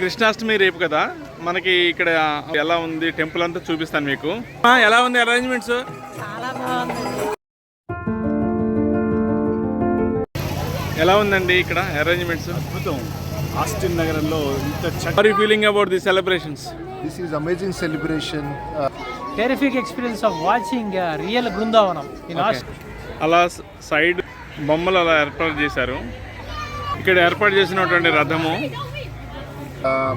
కృష్ణాష్టమి రేపు కదా? మనకి ఇక్కడ ఎలా ఉంది? టెంపుల్ అంతా చూపిస్తాను మీకు. ఎలా ఉంది అరేంజ్మెంట్స్ ఎలా ఉందండి ఇక్కడ అరేంజ్మెంట్స్ అద్భుతం. ఆస్టిన్ నగరంలో ఇంత feeling about the celebrations. Uh, terrific experience of watching uh, real Grundavanam in Aust- అలా సైడ్ బొమ్మలు అలా ఏర్పాటు చేశారు. ఇక్కడ ఏర్పాటు చేసినటువంటి రథము uh,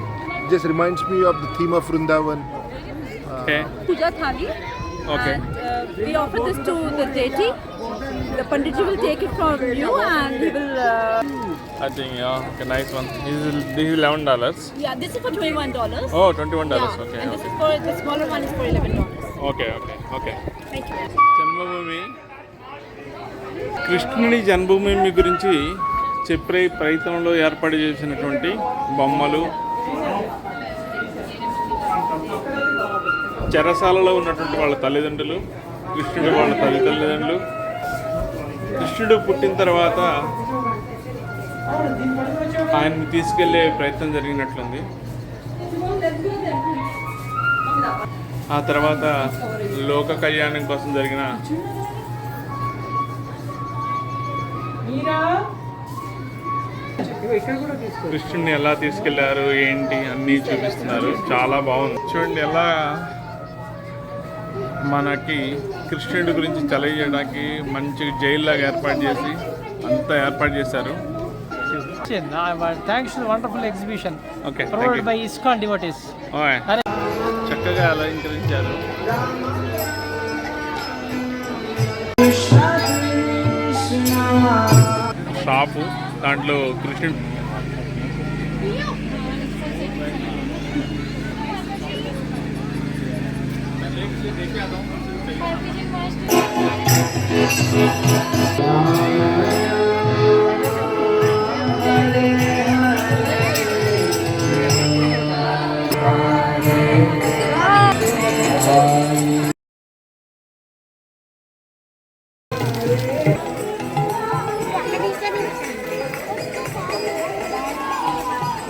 just reminds me of the theme of Vrindavan. Okay puja thali. Okay. And uh, we offer this to the deity. The Panditji will take it from you and he will. Uh, I think okay nice one this is eleven dollars yeah, this is for twenty-one dollars. Oh twenty one dollars yeah, okay and this okay is for the smaller one is for eleven dollars. Okay okay okay Thank you. జన్మభూమి కృష్ణుని జన్మభూమి గురించి చెప్పే ప్రయత్నంలో ఏర్పాటు చేసినటువంటి బొమ్మలు చెరసాలలో ఉన్నటువంటి వాళ్ళ తల్లిదండ్రులు కృష్ణుడు వాళ్ళ తల్లి తల్లిదండ్రులు. కృష్ణుడు పుట్టిన తర్వాత ఆయన్ని తీసుకెళ్ళే ప్రయత్నం జరిగినట్లుంది. ఆ తర్వాత లోక కళ్యాణం కోసం జరిగిన కృష్ణుడిని ఎలా తీసుకెళ్ళారు ఏంటి అన్నీ చూపిస్తున్నారు. చాలా బాగుంది. చూడండి ఎలా మనకి కృష్ణుడి గురించి తెలియజేయడానికి మంచి జైల్లాగా ఏర్పాటు చేసి అంతా ఏర్పాటు చేశారు. wonderful exhibition okay. Hare- చక్కగా అలంకరించారు. షాపు దాంట్లో కృష్ణుడు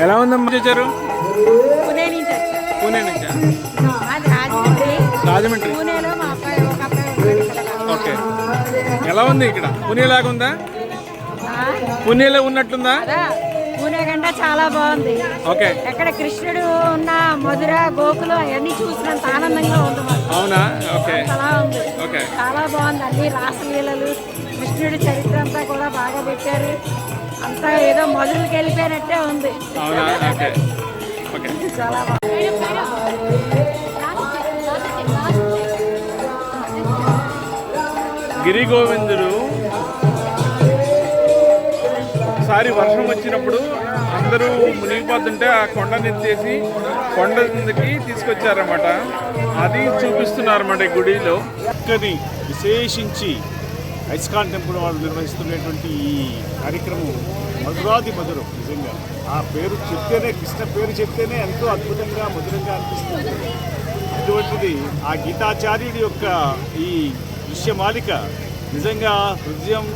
ఎలా ఉందమ్మా చేశారు? పూణే నుంచి? రాజమండ్రి. ఓకే. ఎలా ఉంది ఇక్కడ? పూణే లాగా ఉందా పూణేలో ఉన్నట్లుందా? కదా పూణే కంటే చాలా బాగుంది. ఓకే. ఎక్కడ కృష్ణుడు ఉన్న మధుర గోకులు అవన్నీ చూసినంత ఆనందంగా ఉంది అవునా? ఓకే. అలా ఉంది. ఓకే. చాలా బాగుంది. అన్ని రాసలీలలు కృష్ణుడి చరిత్ర అంతా కూడా బాగా పెట్టారు. అంతా ఏదో మొదలుకి వెళ్ళిపోయినట్టే ఉంది. అవునా? ఓకే. ఓకే. చాలా బాగుంది గిరి గోవిందుడు ఒకసారి వర్షం వచ్చినప్పుడు అందరూ మునిగిపోతుంటే ఆ కొండని ఎత్తేసి కొండ కిందకి తీసుకొచ్చారన్నమాట. అది చూపిస్తున్నారన్నమాట ఈ గుడిలో. చక్కని విశేషించి ఐస్కాన్ టెంపుల్ వాళ్ళు నిర్వహిస్తున్నటువంటి ఈ కార్యక్రమం మధురాది మధురం నిజంగా. ఆ పేరు చెప్తేనే కృష్ణ పేరు చెప్తేనే ఎంతో అద్భుతంగా మధురంగా అనిపిస్తుంది. అటువంటిది ఆ గీతాచార్యుడి యొక్క ఈ దృశ్యమాలిక నిజంగా హృదయం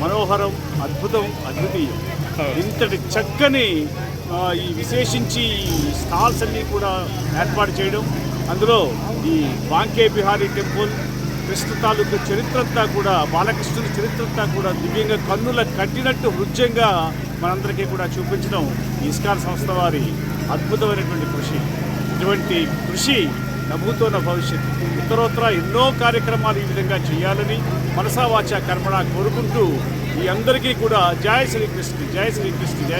మనోహరం అద్భుతం అద్వితీయం. ఇంతటి చక్కని ఈ విశేషించి స్టాల్స్ అన్నీ కూడా ఏర్పాటు చేయడం. అందులో ఈ వాంకే బిహారీ టెంపుల్ కృష్ణ తాలూకు చరిత్ర అంతా కూడా బాలకృష్ణుని చరిత్ర అంతా కూడా దివ్యంగా కన్నుల కట్టినట్టు హృదయంగా మనందరికీ కూడా చూపించడం ఈ ఇస్కాన్ సంస్థ వారి అద్భుతమైనటువంటి కృషి. ఇటువంటి కృషి నవ్వుతోన్న భవిష్యత్తు. ఉత్తరోత్తర ఎన్నో కార్యక్రమాలు ఈ విధంగా చేయాలని మనసావాచ కర్మణ కోరుకుంటూ ఈ అందరికీ కూడా జయ శ్రీకృష్ణ జయ శ్రీకృష్ణ జయ